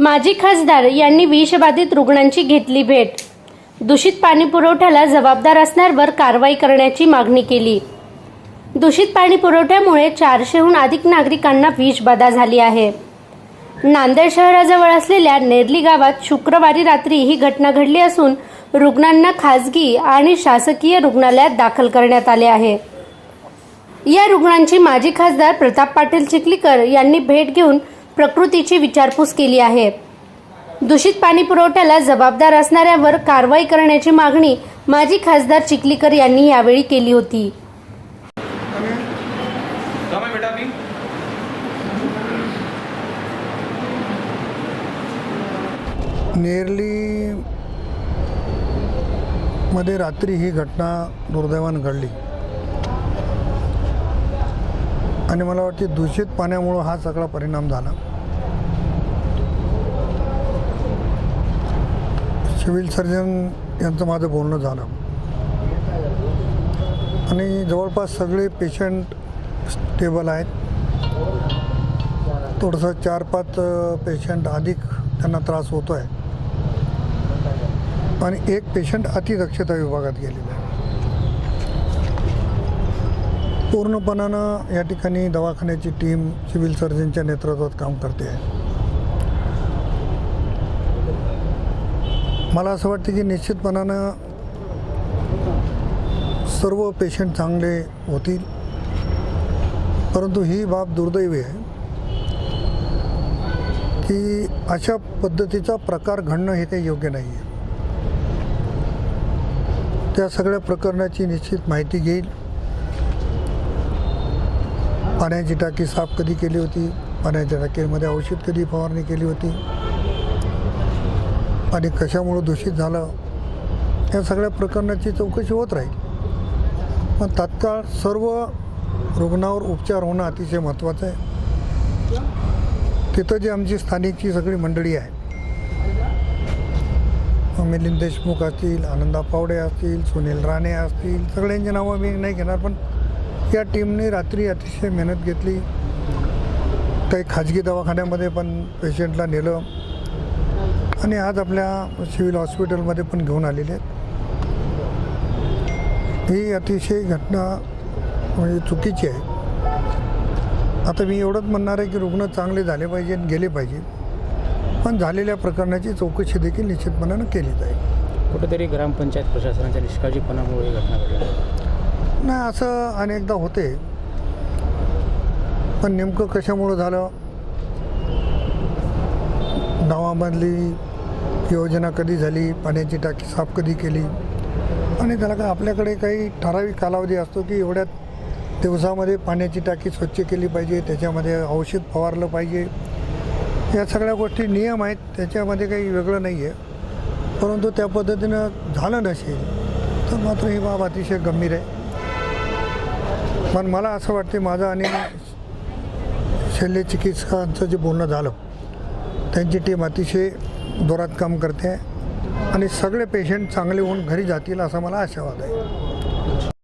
माजी खासदार यांनी विषबाधित रुग्णांची घेतली भेट. दूषित पाणी पुरवठ्याला जबाबदार असणाऱ्यावर कारवाई करण्याची मागणी केली. दूषित पाणी पुरवठ्यामुळे चारशेहून अधिक नागरिकांना विषबाधा झाली आहे. नांदेड शहराजवळ असलेल्या नेरली गावात शुक्रवारी रात्री ही घटना घडली असून रुग्णांना खासगी आणि शासकीय रुग्णालयात दाखल करण्यात आले आहे. या रुग्णांची माजी खासदार प्रताप पाटील चिखलीकर यांनी भेट घेऊन प्रकृतीची विचारपूस केली आहे. दूषित पाणी पुरवठ्याला जबाबदार असणाऱ्यावर कारवाई करण्याची मागणी माजी खासदार चिखलीकर यांनी यावेळी केली होती. नेरली मध्ये रात्री ही घटना दुर्दैवानं घडली. आणि मला वाटते दूषित पाण्यामुळं हा सगळा परिणाम झाला. सिव्हिल सर्जन यांचं माझं बोलणं झालं. आणि जवळपास सगळे पेशंट स्टेबल आहेत. थोडंसं चार पाच पेशंट अधिक त्यांना त्रास होतो आहे आणि एक पेशंट अतिदक्षता विभागात गेलेला आहे. पूर्णपणानं या ठिकाणी दवाखान्याची टीम सिव्हिल सर्जनच्या नेतृत्वात काम करते आहे. मला असं वाटतं की निश्चितपणानं सर्व पेशंट चांगले होतील. परंतु ही बाब दुर्दैवी आहे की अशा पद्धतीचा प्रकार घडणं हे काही योग्य नाही आहे त्या सगळ्या प्रकरणाची निश्चित माहिती घेईल. पाण्याची टाकी साफ कधी केली होती? पाण्याच्या टाकीमध्ये औषध कधी फवारणी केली होती? आणि कशामुळं दूषित झालं? या सगळ्या प्रकरणाची चौकशी होत राहील. पण तात्काळ सर्व रुग्णावर उपचार होणं अतिशय महत्त्वाचं आहे. तिथं जी आमची स्थानिकची सगळी मंडळी आहे मिलिंद देशमुख असतील आनंदा पावडे असतील सुनील राणे असतील सगळ्यांची नावं मी नाही घेणार पण या टीमने रात्री अतिशय मेहनत घेतली. काही खाजगी दवाखान्यामध्ये पण पेशंटला नेलं. आणि आज आपल्या सिव्हिल हॉस्पिटलमध्ये पण घेऊन आलेले आहेत. ही अतिशय घटना म्हणजे चुकीची आहे. आता मी एवढंच म्हणणार आहे की रुग्ण चांगले झाले पाहिजे आणि गेले पाहिजे पण झालेल्या प्रकरणाची चौकशी देखील निश्चितपणानं केली जाईल. कुठेतरी ग्रामपंचायत प्रशासनाच्या निष्काळजीपणामुळे ही घटना घडली. नाही असं अनेकदा होते. पण नेमकं कशामुळं झालं? गावामधली योजना कधी झाली? पाण्याची टाकी साफ कधी केली? आणि त्याला काय आपल्याकडे काही ठराविक कालावधी असतो की एवढ्यात दिवसामध्ये पाण्याची टाकी स्वच्छ केली पाहिजे त्याच्यामध्ये औषध फवारलं पाहिजे? या सगळ्या गोष्टी नियम आहेत त्याच्यामध्ये काही वेगळं नाही आहे. परंतु त्या पद्धतीनं झालं नसेल तर मात्र ही बाब अतिशय गंभीर आहे. पण मला असं वाटते माझं आणि शल्यचिकित्सकांचं जे बोलणं झालं त्यांची टीम अतिशय जोरात काम करते आहे आणि सगळे पेशंट चांगले होऊन घरी जातील असा मला आशावाद आहे.